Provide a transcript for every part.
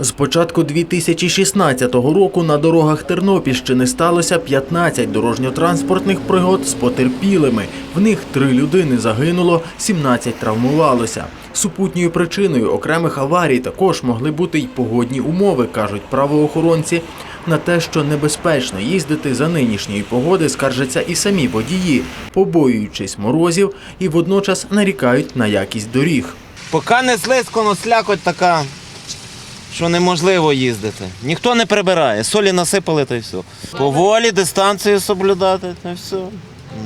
З початку 2016 року на дорогах Тернопільщини сталося 15 дорожньо-транспортних пригод з потерпілими. В них три людини загинуло, 17 травмувалося. Супутньою причиною окремих аварій також могли бути й погодні умови, кажуть правоохоронці. На те, що небезпечно їздити за нинішньої погоди, скаржаться і самі водії, побоюючись морозів і водночас нарікають на якість доріг. Поки не слизько, но слякоть така, що неможливо їздити. Ніхто не прибирає. Солі насипали та й все. Поволі дистанцію соблюдати та й все.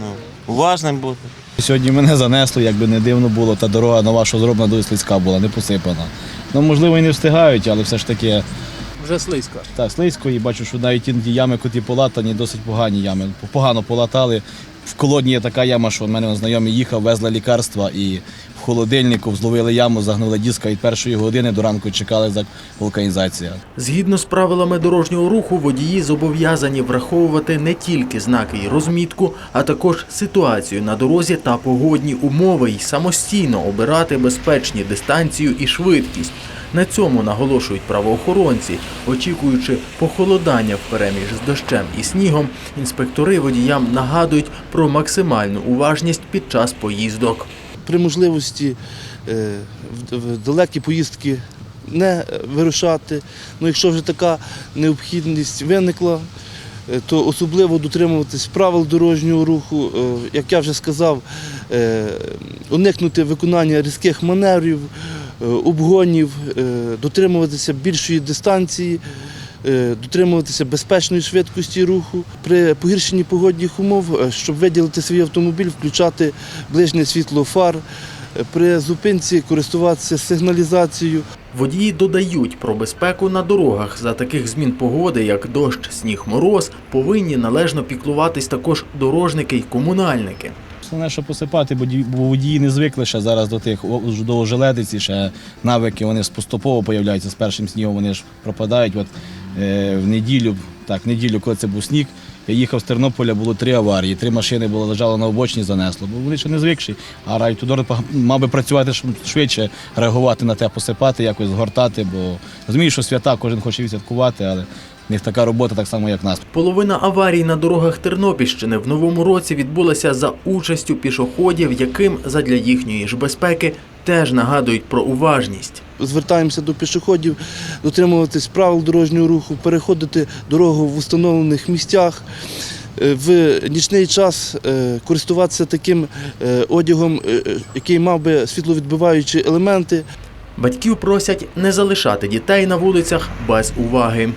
Ну, уважним бути. Сьогодні мене занесло, якби не дивно було, та дорога нова, що зроблена, дуже слизька була, не посипана. Ну, можливо, і не встигають, але все ж таки Вже слизько. так, слизько і бачу, що навіть ті ями, котрі полатані, досить погані ями. Погано полатали. В колодні є така яма, що в мене знайомий їхав, везли лікарства і в холодильнику зловили яму, загнули диска від першої години до ранку чекали за вулканізацію. Згідно з правилами дорожнього руху, водії зобов'язані враховувати не тільки знаки і розмітку, а також ситуацію на дорозі та погодні умови і самостійно обирати безпечні дистанцію і швидкість. На цьому наголошують правоохоронці, очікуючи похолодання впереміж з дощем і снігом, інспектори водіям нагадують про максимальну уважність під час поїздок. при можливості е, в- в далекі поїздки не вирушати. Ну, якщо вже така необхідність виникла, е, то особливо дотримуватись правил дорожнього руху, Е, як я вже сказав, уникнути виконання різких маневрів, обгонів, е, дотримуватися більшої дистанції. е, Дотримуватися безпечної швидкості руху при погіршенні погодних умов, е, щоб виділити свій автомобіль, включати ближнє світло фар, е, при зупинці користуватися сигналізацією. Водії додають про безпеку на дорогах. За таких змін погоди, як дощ, сніг, мороз, повинні належно піклуватись також дорожники й комунальники. Основне, що посипати, бо ді- водії не звикли ще зараз до тих до ожеледиці, ще навики вони поступово появляються з першим снігом, вони ж пропадають. От е, в неділю, так, в неділю, коли це був сніг, я їхав з Тернополя, було три аварії, три машини було лежало на обочині, занесло. Бо вони ще не звикші. А райтудор мав би працювати швидше, реагувати на те, посипати, якось згортати, бо розумію, що свята кожен хоче відсвяткувати, але них така робота так само, як нас. Половина аварій на дорогах Тернопільщини в новому році відбулася за участю пішоходів, яким задля їхньої ж безпеки теж нагадують про уважність. Звертаємося до пішоходів, дотримуватись правил дорожнього руху, переходити дорогу в установлених місцях. Е, В нічний час е, користуватися таким е, одягом, який мав би світловідбиваючі елементи. Батьків просять не залишати дітей на вулицях без уваги.